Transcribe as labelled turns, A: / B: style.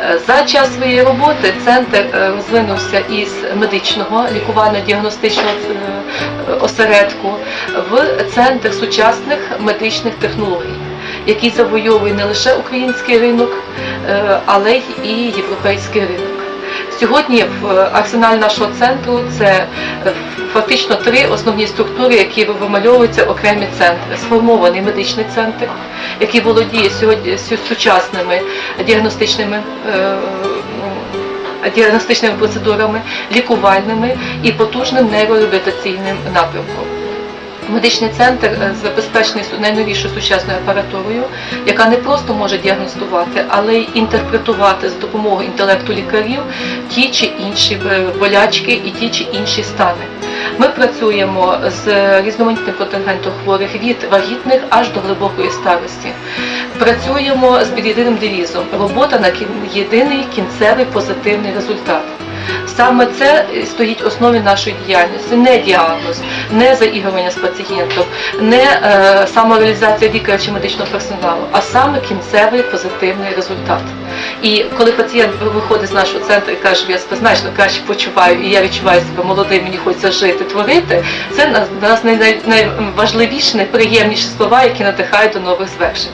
A: Е, За час своєї роботи центр е, розвинувся із медичного лікувально-діагностичного е, осередку в центр сучасних медичних технологій, який завойовує не лише український ринок, але й європейський ринок. Сьогодні в арсеналі нашого центру це е, фактично три основні структури, які вимальовуються окремі центри. Сформований медичний центр, який володіє сьогодні сучасними діагностичними. е, Діагностичними процедурами, лікувальними і потужним нейрореабілітаційним напрямком. Медичний центр е, забезпечений найновішою сучасною апаратурою, яка не просто може діагностувати, але й інтерпретувати з допомогою інтелекту лікарів ті чи інші е, болячки і ті чи інші стани. Ми працюємо з різноманітним контингентом хворих від вагітних аж до глибокої старості. Працюємо з єдиним девізом робота на єдиний кінцевий позитивний результат. Саме це стоїть в основі нашої діяльності, не діагноз, не заігрування з пацієнтом, не е, самореалізація лікаря чи медичного персоналу, а саме кінцевий позитивний результат. І коли пацієнт виходить з нашого центру і каже, я себе значно краще почуваю, і я відчуваю себе молодим, мені хочеться жити, творити, це для нас най- най- найважливіші, найприємніші слова, які надихають до нових звершень.